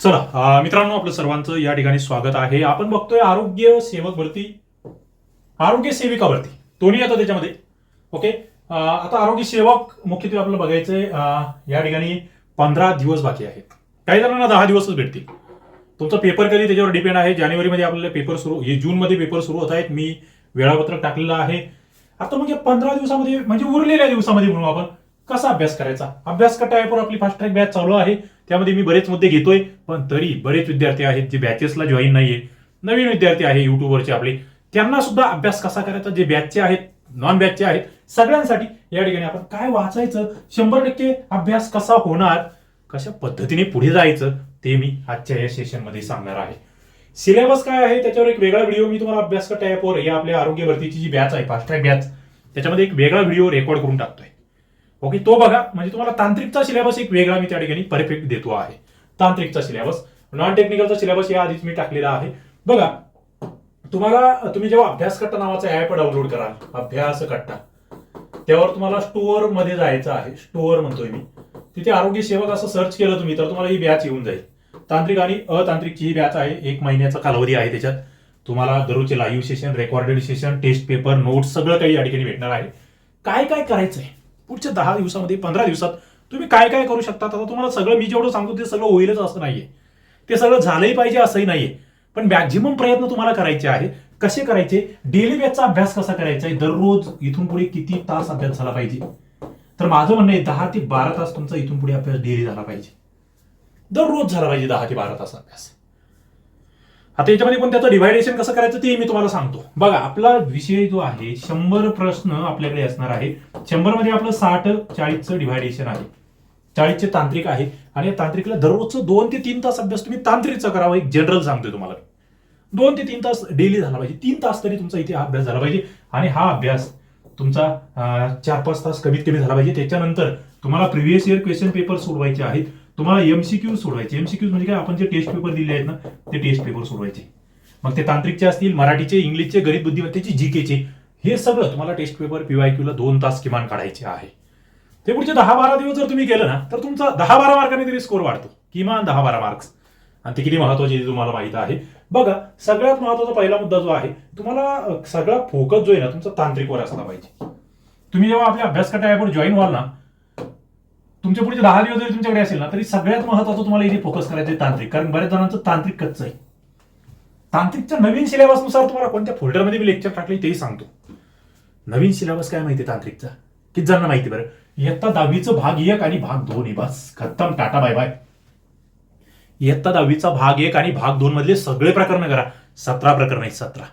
चला मित्रांनो आपलं सर्वांचं या ठिकाणी स्वागत आहे. आपण बघतोय आरोग्य सेवक भरती. आरोग्य सेविका भरती. दोन्ही आता त्याच्यामध्ये. ओके आता आरोग्य सेवक मुख्यत्वे आपल्याला बघायचंय या ठिकाणी पंधरा दिवस बाकी आहेत. काही जणांना दहा दिवसच भेटतील. तुमचा पेपर कधी त्याच्यावर डिपेंड आहे? जानेवारीमध्ये आपल्याला पेपर सुरू हे जूनमध्ये पेपर सुरू होत आहेत. मी वेळापत्रक टाकलेलं आहे. आता मग पंधरा दिवसामध्ये म्हणजे उरलेल्या दिवसामध्ये म्हणू आपण कसा अभ्यास करायचा? अभ्यास कट्टा आपली फास्ट ट्रॅक बॅच चालू आहे. त्यामध्ये मी बरेच मुद्दे घेतोय पण तरी बरेच विद्यार्थी आहेत जे बॅचेसला जॉईन नाहीये. नवीन विद्यार्थी आहे युट्यूबवरचे आपले. त्यांना सुद्धा अभ्यास कसा करायचा? जे बॅचचे आहेत नॉन बॅचचे आहेत सगळ्यांसाठी या ठिकाणी आपण काय वाचायचं? शंभर टक्के अभ्यास कसा होणार? कशा पद्धतीने पुढे जायचं? ते मी आजच्या या सेशनमध्ये सांगणार आहे. सिलेबस काय आहे? त्याच्यावर एक वेगळा व्हिडिओ मी तुम्हाला अभ्यास करता ॲपवर या आपल्या आरोग्य भरतीची जी बॅच आहे फास्ट ट्रॅक बॅच त्याच्यामध्ये एक वेगळा व्हिडिओ रेकॉर्ड करून टाकतोय. ओके तो बघा म्हणजे तुम्हाला तांत्रिकचा सिलेबस एक वेगळा मी त्या ठिकाणी परफेक्ट देतो आहे. तांत्रिकचा सिलेबस नॉन टेक्निकलचा सिलेबस या आधीच मी टाकलेला आहे. बघा तुम्हाला तुम्ही जेव्हा अभ्यास कट्टा नावाचा ऍप डाउनलोड कराल अभ्यास कट्टा त्यावर तुम्हाला स्टोअरमध्ये जायचं आहे. स्टोअर म्हणतोय मी. तिथे आरोग्य सेवक असं सर्च केलं तुम्ही तर तुम्हाला ही बॅच येऊन जाईल. तांत्रिक आणि अतांत्रिकची ही बॅच आहे. एक महिन्याचा कालावधी आहे त्याच्यात. तुम्हाला दररोजचे live session recorded session test paper notes सगळं काही या ठिकाणी भेटणार आहे. काय काय करायचं आहे पुढच्या दहा दिवसामध्ये पंधरा दिवसात तुम्ही काय काय करू शकता आता तुम्हाला सगळं मी जेवढं सांगतो ते सगळं होईलच असं नाहीये. ते सगळं झालंही पाहिजे असंही नाहीये. पण मॅक्झिमम प्रयत्न तुम्हाला करायचे आहे. कसे करायचे? डेली बॅचचा अभ्यास कसा करायचा आहे? दररोज इथून पुढे किती तास अभ्यास झाला पाहिजे? तर माझं म्हणणं आहे दहा ते बारा तास तुमचा इथून पुढे अभ्यास डेली झाला पाहिजे. दररोज झाला पाहिजे दहा ते बारा तास अभ्यास. आता याच्यामध्ये पण त्याचं डिव्हायडेशन कसं करायचं ते मी तुम्हाला सांगतो. बघा आपला विषय जो आहे शंभर प्रश्न आपल्याकडे असणार आहे शंभरमध्ये आपलं साठ चाळीसचं डिव्हायडेशन आहे. चाळीसचे तांत्रिक आहे. आणि या तांत्रिकला दररोजचं दोन ते तीन तास अभ्यास तुम्ही तांत्रिकचा करावा एक जनरल सांगतोय तुम्हाला. दोन ते तीन तास डेली झाला पाहिजे. तीन तास तरी तुमचा इथे हा अभ्यास झाला पाहिजे. आणि हा अभ्यास तुमचा चार पाच तास कमीत कमी झाला पाहिजे. त्याच्यानंतर तुम्हाला प्रिव्हियस इयर क्वेश्चन पेपर सोडवायचे आहेत. तुम्हाला एमसीक्यू सोडवायचे. एमसीक्यू म्हणजे काय? आपण जे टेस्ट पेपर दिले आहेत ना ते टेस्ट पेपर सोडवायचे. मग ते तांत्रिकचे असतील मराठीचे इंग्लिशचे गरीब बुद्धिमत्तेचे जीकेचे हे सगळं तुम्हाला टेस्ट पेपर पीवायक्यूला दोन तास किमान काढायचे आहे. ते पुढचे दहा बारा दिवस जर तुम्ही केलं ना तर तुमचा दहा बारा मार्काने तरी स्कोर वाढतो. किमान दहा बारा मार्क्स आणि ते किती महत्त्वाचे तुम्हाला माहीत आहे. बघा सगळ्यात महत्त्वाचा पहिला मुद्दा जो आहे तुम्हाला सगळा फोकस जो आहे ना तुमचा तांत्रिकवर असला पाहिजे. तुम्ही जेव्हा आपल्या अभ्यास ॲपवर जॉईन व्हाल ना तुमच्या पुढचे दहा दिवस जरी तुमच्याकडे असेल ना तरी सगळ्यात महत्वाचं तुम्हाला इथे फोकस करायचं आहे तांत्रिक. कारण बऱ्याच जणांचं तांत्रिक कच्चं आहे. तांत्रिकच्या नवीन सिलेबसनुसार तुम्हाला कोणत्या फोल्डरमध्ये मी लेक्चर टाकले तेही सांगतो. नवीन सिलेबस काय माहिती तांत्रिकचा? किती जणांना माहिती बरं? इयत्ता दहावीचं भाग एक आणि भाग दोन आहे बस. खत्तम टाटा बाय बाय इयत्ता दहावीचा भाग एक आणि भाग दोन मधले सगळे प्रकरण करा. सतरा प्रकरण आहेत सतरा.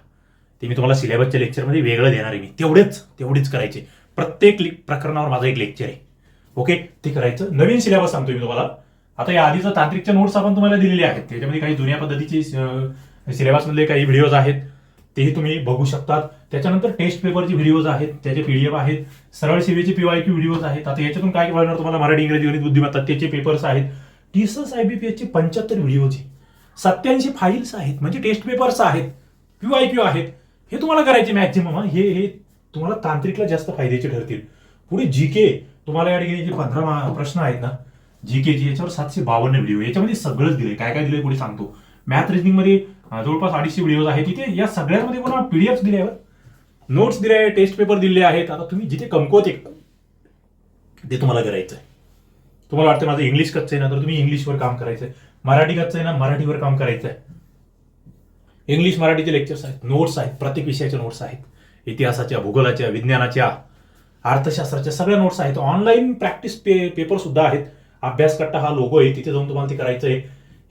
ते मी तुम्हाला सिलेबसच्या लेक्चरमध्ये वेगळं देणार आहे मी. तेवढेच तेवढीच करायचे. प्रत्येक प्रकरणावर माझं एक लेक्चर आहे. ओके ते करायचं. नवीन सिलेबस सांगतो मी तुम्हाला. आता या आधीचं तांत्रिकच्या नोट्स आपण तुम्हाला दिलेले आहेत. त्याच्यामध्ये काही जुन्या पद्धतीचे सिलेबसमधले काही व्हिडिओज आहेत. तेही तुम्ही बघू शकतात. त्याच्यानंतर टेस्ट पेपरचे व्हिडिओज आहेत. त्याचे पीडीएफ आहेत. सरळ सेवेचे पीवायक्यू व्हिडिओज आहेत. आता याच्यातून काय कळणार तुम्हाला मराठी इंग्रजी गणित बुद्धिमत्ता त्याचे पेपर्स आहेत. टीसस आयबीपीएसचे पंच्याहत्तर व्हिडिओज आहे. सत्याऐंशी फाईल्स आहेत. म्हणजे टेस्ट पेपर्स आहेत. पीवायक्यू आहेत. हे तुम्हाला करायचे मॅक्झिमम हे. हे तुम्हाला तांत्रिकला जास्त फायद्याचे ठरतील. पुढे जी के तुम्हाला या ठिकाणी जे पंधरा प्रश्न आहेत ना जी के जी याच्यावर सातशे बावन्न व्हिडिओ याच्यामध्ये सगळंच दिले काय काय दिलंय पुढे सांगतो? मॅथ रिजनिंगमध्ये जवळपास अडीचशे व्हिडिओज आहेत तिथे या सगळ्यांमध्ये पुन्हा पीडीएफ दिले आहेत. नोट्स दिले आहेत टेस्ट पेपर दिले आहेत. आता तुम्ही जिथे कमकुवत एक ते तुम्हाला करायचं आहे तुम्हाला वाटतं माझं इंग्लिश कच्चं आहे ना तर तुम्ही इंग्लिशवर काम करायचं आहे मराठी कच्चं आहे ना मराठीवर काम करायचं आहे इंग्लिश मराठीचे लेक्चर्स आहेत नोट्स आहेत प्रत्येक विषयाच्या नोट्स आहेत. इतिहासाच्या भूगोलाच्या विज्ञानाच्या अर्थशास्त्राच्या सगळ्या नोट्स आहेत. ऑनलाईन प्रॅक्टिस पे पेपर सुद्धा आहेत. अभ्यास कट्टा हा लोगो आहे. तिथे जाऊन तुम्हाला ते करायचं आहे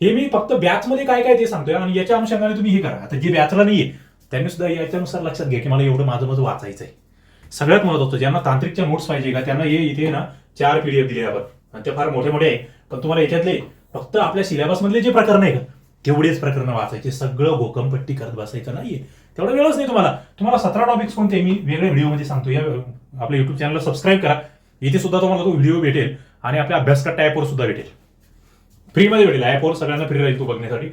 हे मी फक्त बॅचमध्ये काय काय ते सांगतोय आणि याच्या अनुषंगाने तुम्ही हे करा. आता जे बॅचला नाहीये त्यांनी सुद्धा याच्यानुसार लक्षात घ्या की मला एवढं माझं माझं वाचायचं आहे सगळ्यात महत्वाचं ज्यांना तांत्रिकच्या नोट्स पाहिजे का त्यांना हे इथे ना चार पीडीएफ दिले आपण. आणि ते फार मोठे मोठे आहे. पण तुम्हाला याच्यातले फक्त आपल्या सिलेबसमधले जे प्रकरण आहे का तेवढेच प्रकरण वाचायचे. सगळं घोकमपट्टी करत बसायचं नाहीये. तेवढा वेळच नाही तुम्हाला. तुम्हाला सतरा टॉपिक्स कोणते मी वेगळ्या व्हिडिओमध्ये सांगतो. या आपल्या युट्यूब चॅनलला सबस्क्राईब करा. इथे सुद्धा तुम्हाला तो व्हिडिओ भेटेल आणि आपल्या अभ्यास ॲपवर सुद्धा भेटेल. फ्रीमध्ये भेटेल. ॲपवर सगळ्यांना फ्री राहील तो बघण्यासाठी.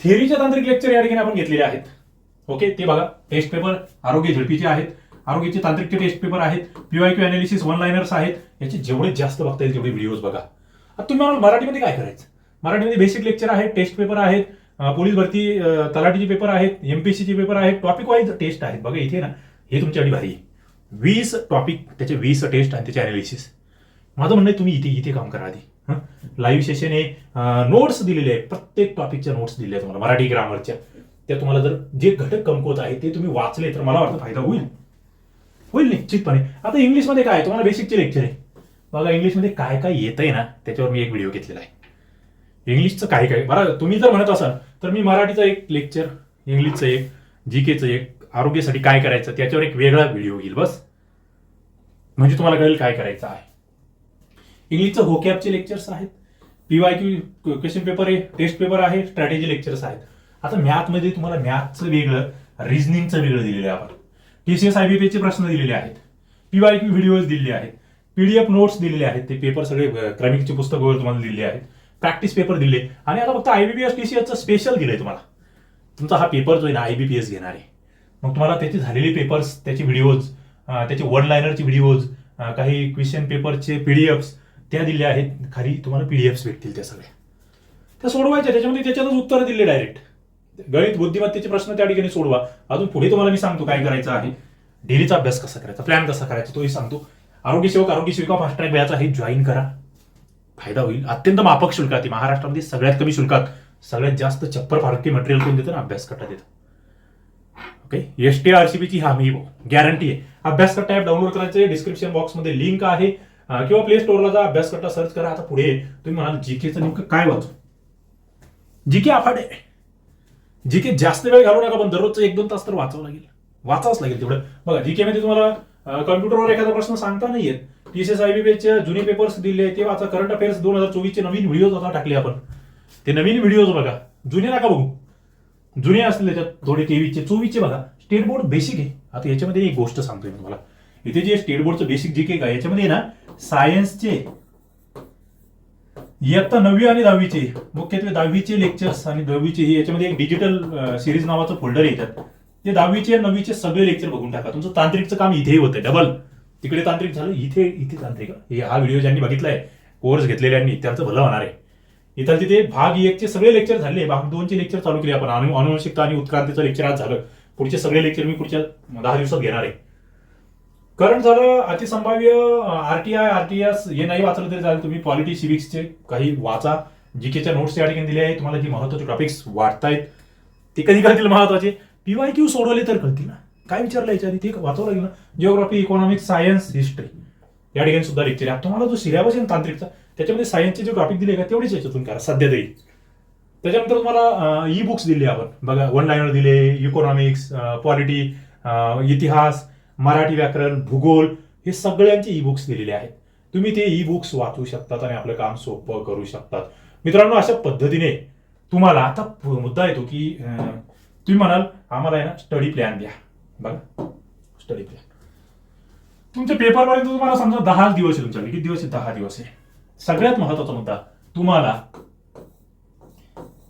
थिअरीच्या तांत्रिक लेक्चर या ठिकाणी आपण घेतलेले आहेत. ओके ते बघा. टेस्ट पेपर आरोग्य झडपीचे आहेत. आरोग्याचे तांत्रिकचे टेस्ट पेपर आहेत. P Y Q analysis one liners आहेत. याचे जेवढे जास्त बघता येईल तेवढे व्हिडिओज बघा. आता तुम्ही मला मराठीमध्ये काय करायचं? मराठीमध्ये बेसिक लेक्चर आहेत टेस्ट पेपर आहेत पोलीस भरती तलाठीचे पेपर आहेत एमपीसीचे पेपर आहेत. टॉपिक वाईज टेस्ट आहेत. बघा इथे ना हे तुमच्यासाठी भारी आहे. वीस टॉपिक त्याचे वीस टेस्ट आणि त्याचे अनालिसिस माझं म्हणणं आहे तुम्ही इथे इथे काम करा आधी. लाईव्ह सेशन हे नोट्स दिलेले आहे प्रत्येक टॉपिकच्या नोट्स दिलेल्या आहेत तुम्हाला. मराठी ग्रामरच्या त्या तुम्हाला जर जे घटक कमकुवत आहे ते तुम्ही वाचले तर मला वाटतं फायदा होईल. होईल निश्चितपणे. आता इंग्लिशमध्ये काय आहे? तुम्हाला बेसिकचे लेक्चर आहे. बघा इंग्लिशमध्ये काय काय येतंय ना त्याच्यावर मी एक व्हिडिओ घेतलेला आहे. इंग्लिशचं काय काय बरं तुम्ही जर म्हणत असाल तर मी मराठीचं एक लेक्चर इंग्लिशचं एक जी केचं एक आरोग्यासाठी काय करायचं त्याच्यावर एक वेगळा व्हिडिओ येईल बस. म्हणजे तुम्हाला कळेल काय करायचं आहे. इंग्लिशचं होकॅपचे लेक्चर्स आहेत. पीवाय क्यू क्वेश्चन पेपर आहे टेस्ट पेपर आहे स्ट्रॅटेजी लेक्चर्स आहेत. आता मॅथमध्ये तुम्हाला मॅथचं वेगळं रिझनिंगचं वेगळं दिलेलं आहे आपण. T C S I B चे प्रश्न दिलेले आहेत. पीवाय क्यू व्हिडिओज दिलेले आहेत. पीडीएफ नोट्स दिलेले आहेत. ते पेपर सगळे क्रमिकचे पुस्तक वगैरे तुम्हाला दिलेले आहेत. प्रॅक्टिस पेपर दिले. आणि आता फक्त आयबीपीएस टी सी एसचं स्पेशल दिलंय तुम्हाला. तुमचा हा पेपर जो आहे ना आयबीपीएस घेणार. आहे मग तुम्हाला त्याचे झालेले पेपर्स त्याचे व्हिडिओज त्याचे वन लायनरचे व्हिडिओज काही क्वेश्चन पेपरचे पीडीएफ्स त्या दिल्या आहेत. खाली तुम्हाला पीडीएफ्स भेटतील त्या सगळ्या. त्या सोडवायच्या त्याच्यामध्ये त्याच्यातच उत्तरं दिले डायरेक्ट गणित बुद्धिमत्तेचे प्रश्न त्या ठिकाणी सोडवा. अजून पुढे तुम्हाला मी सांगतो काय करायचं आहे. डेलीचा अभ्यास कसा करायचा प्लॅन कसा करायचा तोही सांगतो. आरोग्य सेवक आरोग्य सेविका फास्ट ट्रॅक बॅच आहे जॉईन करा. फायदा होईल. अत्यंत माफक शुल्कात आहे. महाराष्ट्रामध्ये सगळ्यात कमी शुल्कात सगळ्यात जास्त चप्पर भारतीय मटेरियल कोण देतं ना? अभ्यास करता देतं okay S T R C बीची हमी गॅरंटी आहे. अभ्यास कट्टा ॲप डाउनलोड करायचे डिस्क्रिप्शन बॉक्समध्ये लिंक आहे. किंवा प्ले स्टोअरला जा. अभ्यासकट्टा सर्च करा. आता पुढे तुम्ही म्हणाल जीकेचं नेमकं काय वाचू? जीके अफाट आहे. जीके जास्त वेळ घालू नका पण दररोजचं एक दोन तास तर वाचावं लागेल. वाचावंच लागेल तेवढं. बघा जीके मध्ये तुम्हाला कम्प्युटरवर एखादा प्रश्न सांगता नाही येत. टीसीएस आयबीपीचे जुने पेपर्स दिले. ते वाचा. करंट अफेअर्स दोन हजार चोवीसचे नवीन व्हिडिओज आता टाकले आपण. ते नवीन व्हिडिओज बघा. जुने नका बघू. जुने असतील त्याच्यात थोडे तेवीसचे चोवीसचे बघा. स्टेट बोर्ड बेसिक आहे. आता याच्यामध्ये एक गोष्ट सांगतोय मी तुम्हाला. इथे जे स्टेट बोर्डचं बेसिक जी के याच्यामध्ये ना सायन्सचे इयत्ता नववी आणि दहावीचे मुख्यत्वे दहावीचे लेक्चर्स आणि दहावीचे हे याच्यामध्ये एक डिजिटल सिरीज नावाचं फोल्डर येतात ते दहावीचे नववीचे सगळे लेक्चर बघून टाका. तुमचं तांत्रिकचं काम इथेही होतं डबल तिकडे तांत्रिक झालं इथे इथे तांत्रिक. हे हा व्हिडिओ ज्यांनी बघितलाय कोर्स घेतलेल्यांनी त्यांचं भलं होणार आहे. इथं तिथे भाग एकचे सगळे लेक्चर झाले भाग दोनचे लेक्चर चालू केले आपण. अनु अनुवंशिकता आणि उत्क्रांतीचं लेक्चर आज झालं. पुढचे सगळे लेक्चर मी पुढच्या दहा दिवसात घेणार आहे. करंट झालं अतिसंभाव्य आरटीआय आरटीएस हे नाही वाचलं तरी चालेल. तुम्ही पॉलिटी सिविक्सचे काही वाचा. जीकेच्या नोट्स या ठिकाणी दिले आहे तुम्हाला जी महत्त्वाचे टॉपिक्स वाटतायत ते कधी कळतील महत्त्वाचे पीवाय क्यू सोडवले तर कळतील ना. काय विचारलं याच्या आधी? ते वाचावं लागेल ना. जिओग्राफी इकॉनॉमिक्स सायन्स हिस्ट्री या ठिकाणी सुद्धा लेक्चर आहे. तुम्हाला जो सिलेबस आहे ना तांत्रिकचा त्याच्यामध्ये सायन्सचे जे टॉपिक दिले का तेवढेच याच्यातून करा सध्या तरी. त्याच्यानंतर तुम्हाला ई बुक्स दिले आपण. बघा वन लायनर दिले इकॉनॉमिक्स पॉलिटी इतिहास मराठी व्याकरण भूगोल हे सगळ्यांचे ई बुक्स दिलेले आहेत. तुम्ही ते ई बुक्स वाचू शकतात आणि आपलं काम सोपं करू शकतात. मित्रांनो अशा पद्धतीने तुम्हाला आता मुद्दा येतो की तुम्ही म्हणाल आम्हाला आहे ना स्टडी प्लॅन द्या. बघा स्टडी प्लॅन तुमच्या पेपरपर्यंत तुम्हाला समजा दहा दिवस आहे तुमच्याकडे. किती दिवस आहे? दहा दिवस आहे. सगळ्यात महत्त्वाचा मुद्दा तुम्हाला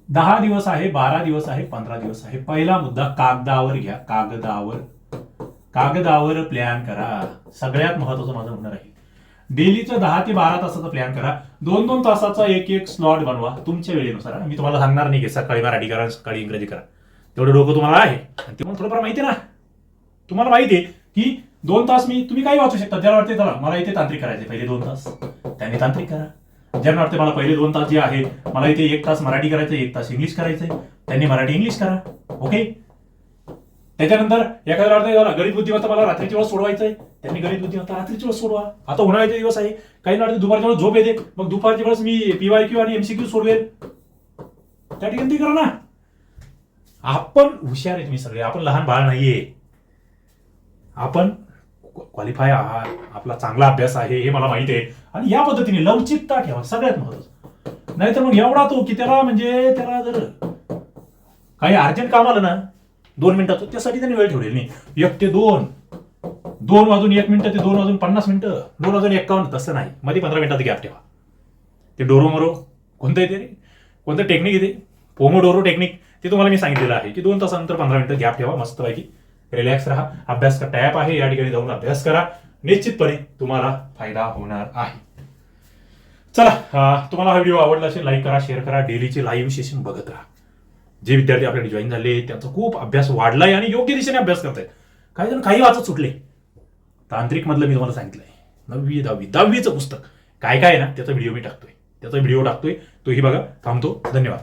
दहा दिवस आहे बारा दिवस आहे पंधरा दिवस आहे. पहिला मुद्दा कागदावर घ्या कागदावर. कागदावर प्लॅन करा. सगळ्यात महत्वाचं माझं म्हणणं आहे डेलीचं दहा ते बारा तासाचा प्लॅन करा. दोन दोन तासाचा एक एक स्लॉट बनवा तुमच्या वेळेनुसार. मी तुम्हाला सांगणार नाही की सकाळी मराठी करा सकाळी इंग्रजी करा. तेवढं डोकं तुम्हाला आहे. आणि ते थोडंफार माहिती ना? तुम्हाला माहिती आहे की दोन तास मी तुम्ही काही वाचू शकता. ज्याला वाटते चला मला इथे तांत्रिक करायचे पहिले दोन तास. त्यांनी तांत्रिक करा. ज्यांना वाटते मला पहिले दोन तास जे आहे मला इथे एक तास मराठी करायचं एक तास इंग्लिश करायचंय त्यांनी मराठी इंग्लिश करा. ओके? त्याच्यानंतर एखाद्या वाटतं झाला गणित बुद्धिमत्ता मला रात्रीच्या वेळेस आहे त्यांनी गणित बुद्धिमत्ता रात्रीची वेळेस सोडवा. आता उन्हाळ्याचे दिवस आहे. काही वाटतं दुपारच्या वेळेस झोप येते. मग दुपारच्या वेळेस मी पीवाय क्यू आणि एमसीक्यू सोडवेल. त्या ठिकाणी ते करा ना. आपण हुशार आहे तुम्ही सगळे. आपण लहान बाळ नाहीये. आपण क्वालिफाय आहात आपला चांगला अभ्यास आहे हे मला माहिती आहे. आणि या पद्धतीने लवचिकता ठेवा सगळ्यात महत्वाचं. नाहीतर मग एवढा तो की त्याला म्हणजे त्याला जर काही अर्जंट काम आलं ना दोन मिनिटाचं त्यासाठी त्यांनी वेळ ठेवलेली नाही. एक ते दोन. दोन वाजून एक मिनिटं ते दोन वाजून पन्नास मिनिटं. दोन वाजून एक्कावन्न तसं नाही. मध्ये पंधरा मिनिटात गॅप ठेवा. ते डोरोमोरो कोणतं येते रे? कोणतं टेक्निक येते? पोमोडोरो टेक्निक ते तुम्हाला मी सांगितलेलं आहे की दोन तासानंतर पंधरा मिनिटं गॅप ठेवा मस्तपैकी. रिलॅक्स राहा. अभ्यास करता टॅप आहे या ठिकाणी जाऊन अभ्यास करा. निश्चितपणे तुम्हाला फायदा होणार आहे. चला तुम्हाला हा व्हिडिओ आवडला असेल लाईक करा शेअर करा. डेलीचे लाईव्ह सेशन बघत राहा. जे विद्यार्थी आपल्याकडे जॉईन झाले त्यांचा खूप अभ्यास वाढलाय आणि योग्य दिशेने अभ्यास करतायत. काही जण काही वाचत सुटले. तांत्रिक मधलं मी तुम्हाला सांगितलंय. नववी दहावी दहावीचं पुस्तक. काय काय आहे ना त्याचा व्हिडिओ मी टाकतोय. त्याचा व्हिडिओ टाकतोय. तोही बघा. थांबतो. धन्यवाद.